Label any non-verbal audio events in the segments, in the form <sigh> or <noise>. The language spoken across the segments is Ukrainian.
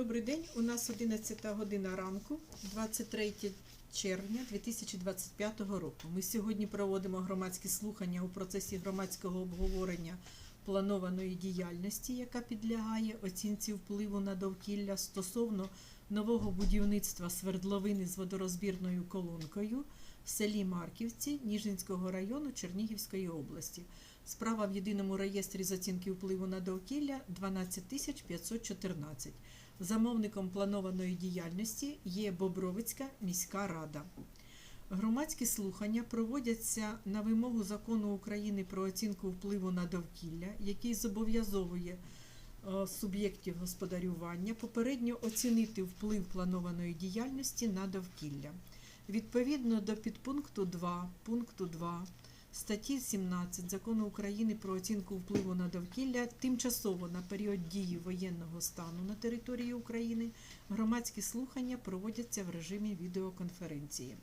Добрий день. У нас 11 година ранку, 23 червня 2025 року. Ми сьогодні проводимо громадські слухання у процесі громадського обговорення планованої діяльності, яка підлягає оцінці впливу на довкілля стосовно нового будівництва свердловини з водорозбірною колонкою в селі Марківці Ніжинського району Чернігівської області. Справа в єдиному реєстрі з оцінки впливу на довкілля 12514. Замовником планованої діяльності є Бобровицька міська рада. Громадські слухання проводяться на вимогу закону України про оцінку впливу на довкілля, який зобов'язовує е, суб'єктів господарювання попередньо оцінити вплив планованої діяльності на довкілля. Відповідно до підпункту 2 пункту 2 статті 17 Закону України про оцінку впливу на довкілля тимчасово на період дії воєнного стану на території України громадські слухання проводяться в режимі відеоконференції.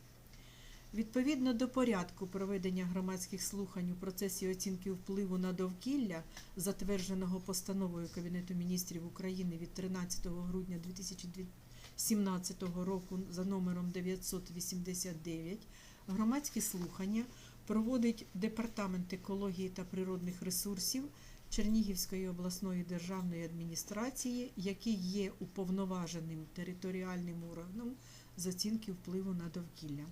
Відповідно до порядку проведення громадських слухань у процесі оцінки впливу на довкілля, затвердженого постановою Кабінету міністрів України від 13 грудня 2017 року за номером 989, громадські слухання проводить Департамент екології та природних ресурсів Чернігівської обласної державної адміністрації, який є уповноваженим територіальним органом з оцінки впливу на довкілля.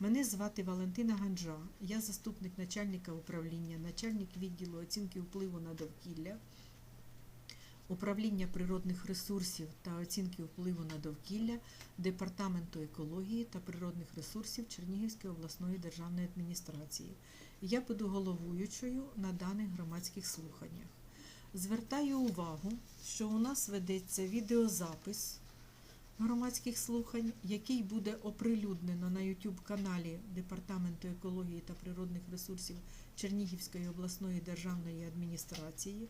Мене звати Валентина Ганджа, я заступник начальника управління, начальник відділу оцінки впливу на довкілля, управління природних ресурсів та оцінки впливу на довкілля Департаменту екології та природних ресурсів Чернігівської обласної державної адміністрації. Я буду головуючою на даних громадських слуханнях. Звертаю увагу, що у нас ведеться відеозапис громадських слухань, який буде оприлюднено на YouTube каналі Департаменту екології та природних ресурсів Чернігівської обласної державної адміністрації.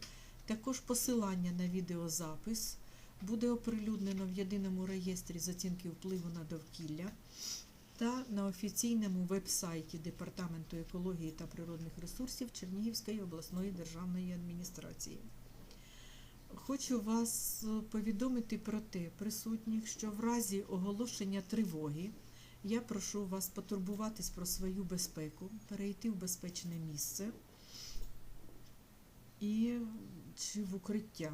Також посилання на відеозапис буде оприлюднено в єдиному реєстрі з оцінки впливу на довкілля та на офіційному веб-сайті Департаменту екології та природних ресурсів Чернігівської обласної державної адміністрації. Хочу вас повідомити про те, присутніх, що в разі оголошення тривоги я прошу вас потурбуватись про свою безпеку, перейти в безпечне місце і чи в укриття.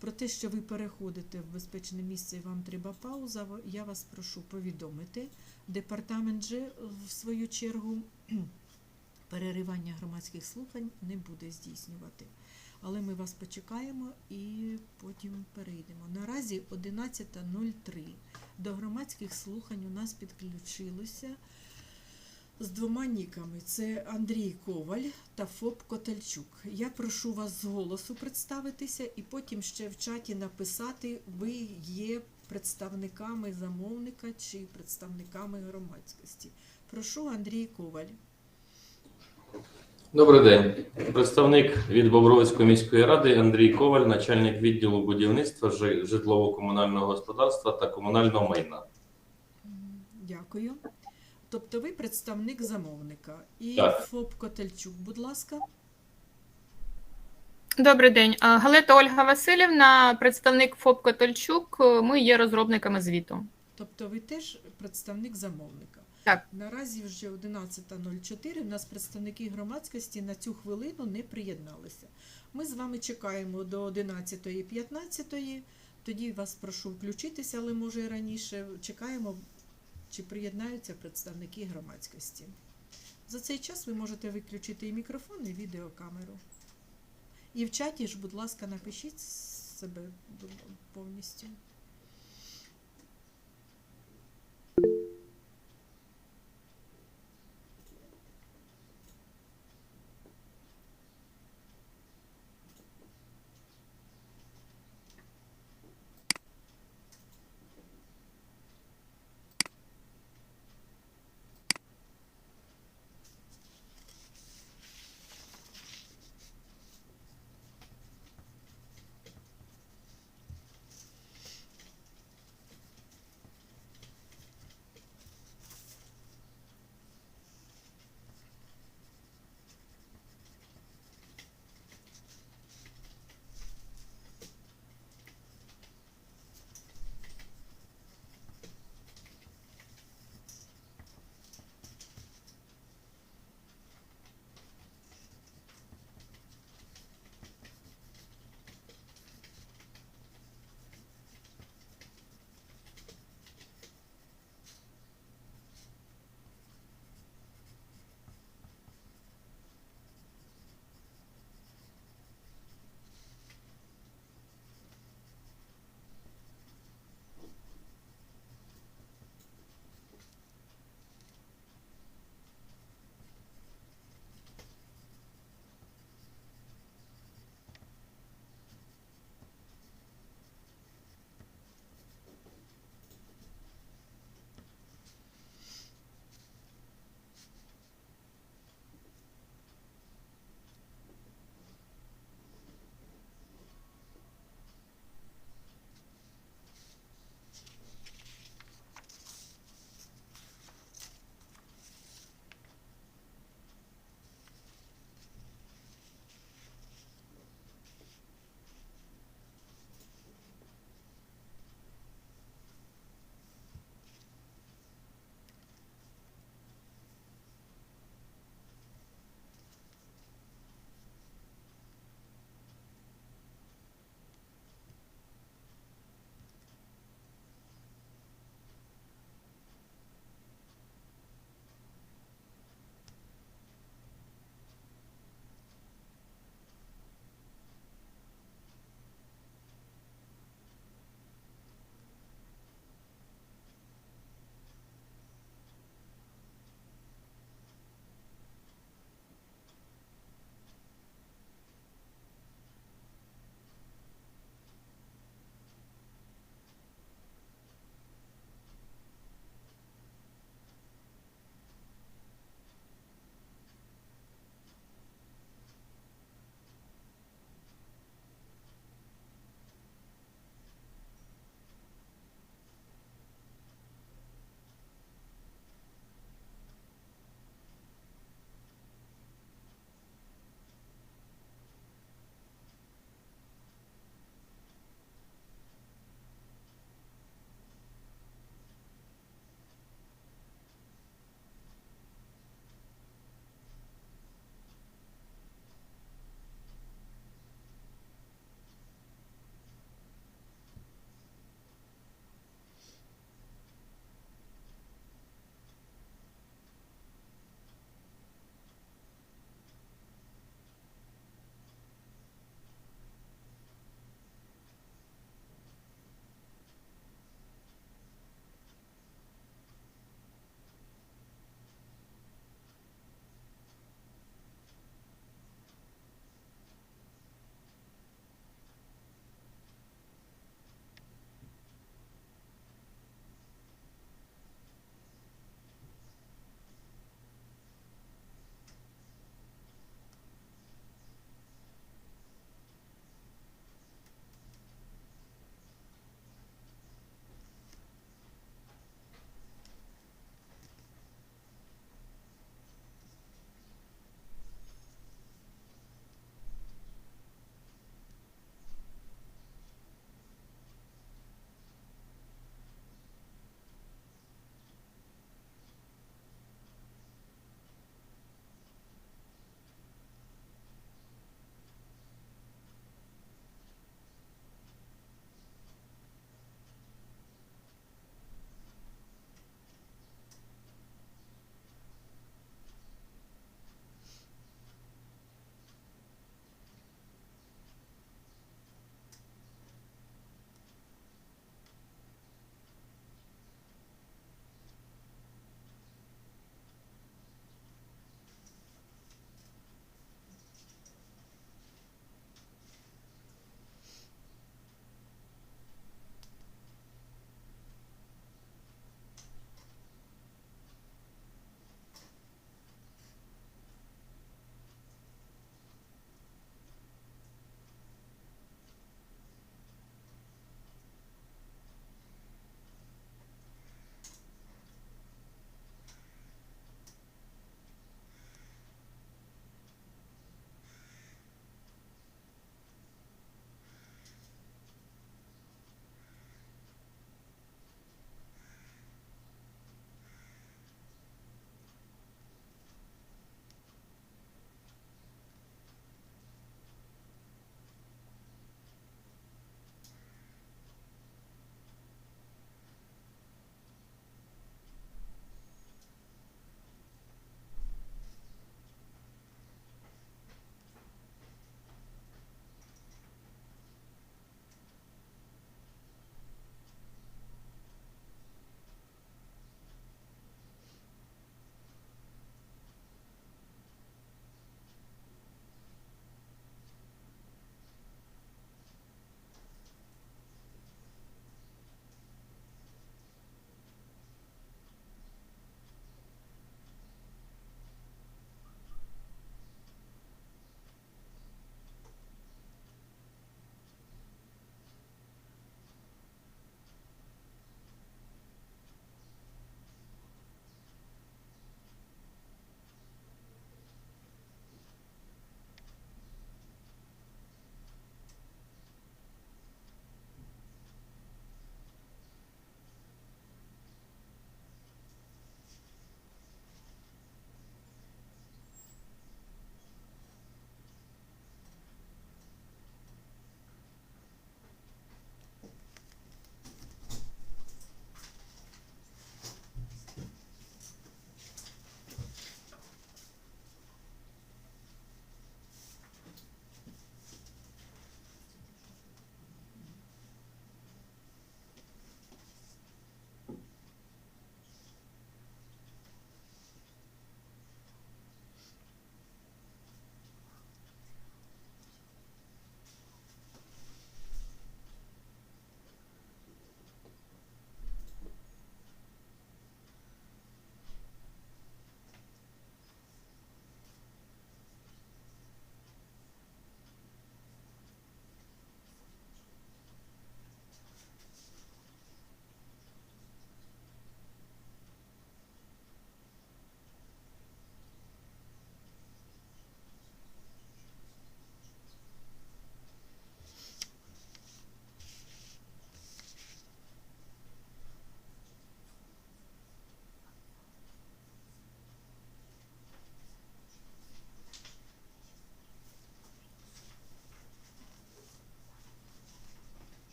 Про те, що ви переходите в безпечне місце і вам треба пауза, я вас прошу повідомити. Департамент же, в свою чергу, <clears throat> переривання громадських слухань не буде здійснювати. Але ми вас почекаємо і потім перейдемо. Наразі 11.03. До громадських слухань у нас підключилося з двома ніками. Це Андрій Коваль та ФОП Котельчук. Я прошу вас з голосу представитися і потім ще в чаті написати, ви є представниками замовника чи представниками громадськості. Прошу Андрій Коваль. Добрий день. Представник від Бобровицької міської ради Андрій Коваль, начальник відділу будівництва, житлово-комунального господарства та комунального майна. Дякую. Тобто ви представник замовника. І Так. ФОП Котельчук, будь ласка. Добрий день. Галета Ольга Васильівна, представник ФОП Котельчук. Ми є розробниками звіту. Тобто ви теж представник замовника. Так. Наразі вже 11.04. У нас представники громадськості на цю хвилину не приєдналися. Ми з вами чекаємо до 11.15. Тоді вас прошу включитися, але може і раніше. Чекаємо, чи приєднаються представники громадськості. За цей час ви можете виключити і мікрофон, і відеокамеру. І в чаті ж, будь ласка, напишіть себе повністю.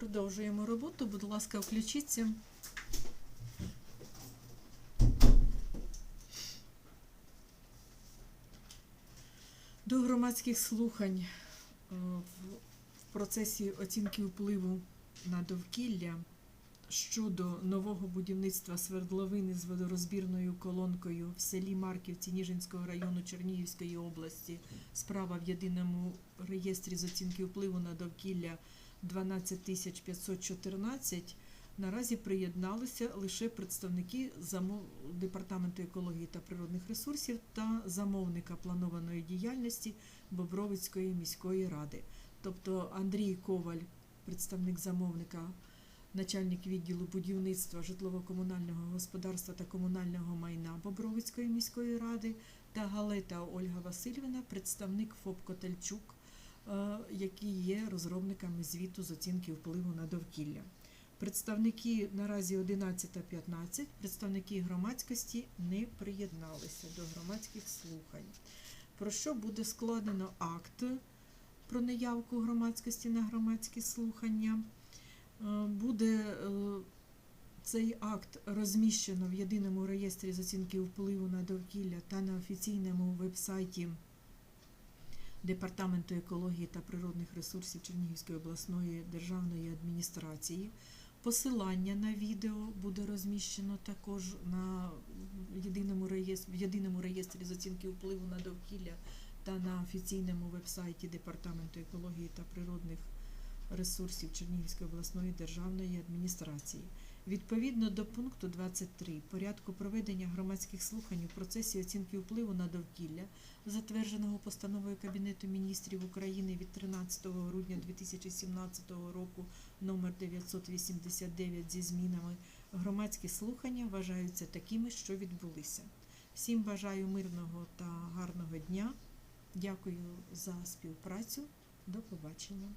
Продовжуємо роботу. Будь ласка, включіться. До громадських слухань е, в процесі оцінки впливу на довкілля щодо нового будівництва свердловини з водорозбірною колонкою в селі Марківці Ніжинського району Чернігівської області. Справа в єдиному реєстрі з оцінки впливу на довкілля 12514. Наразі приєдналися лише представники департаменту екології та природних ресурсів та замовника планованої діяльності Бобровицької міської ради. Тобто Андрій Коваль, представник замовника, начальник відділу будівництва житлово-комунального господарства та комунального майна Бобровицької міської ради, та Галета Ольга Васильівна, представник ФОП Котельчук, які є розробниками звіту з оцінки впливу на довкілля. Представники наразі 11.15, представники громадськості не приєдналися до громадських слухань. Про що буде складено акт про неявку громадськості на громадські слухання? Е, Буде е, цей акт розміщено в єдиному реєстрі з оцінки впливу на довкілля та на офіційному вебсайті Департаменту екології та природних ресурсів Чернігівської обласної державної адміністрації. Посилання на відео буде розміщено також на єдиному реєстрі, в єдиному реєстрі з оцінки впливу на довкілля та на офіційному вебсайті Департаменту екології та природних ресурсів Чернігівської обласної державної адміністрації. Відповідно до пункту 23 порядку проведення громадських слухань у процесі оцінки впливу на довкілля, затвердженого постановою Кабінету міністрів України від 13 грудня 2017 року номер 989 зі змінами, громадські слухання вважаються такими, що відбулися. Всім бажаю мирного та гарного дня. Дякую за співпрацю. До побачення.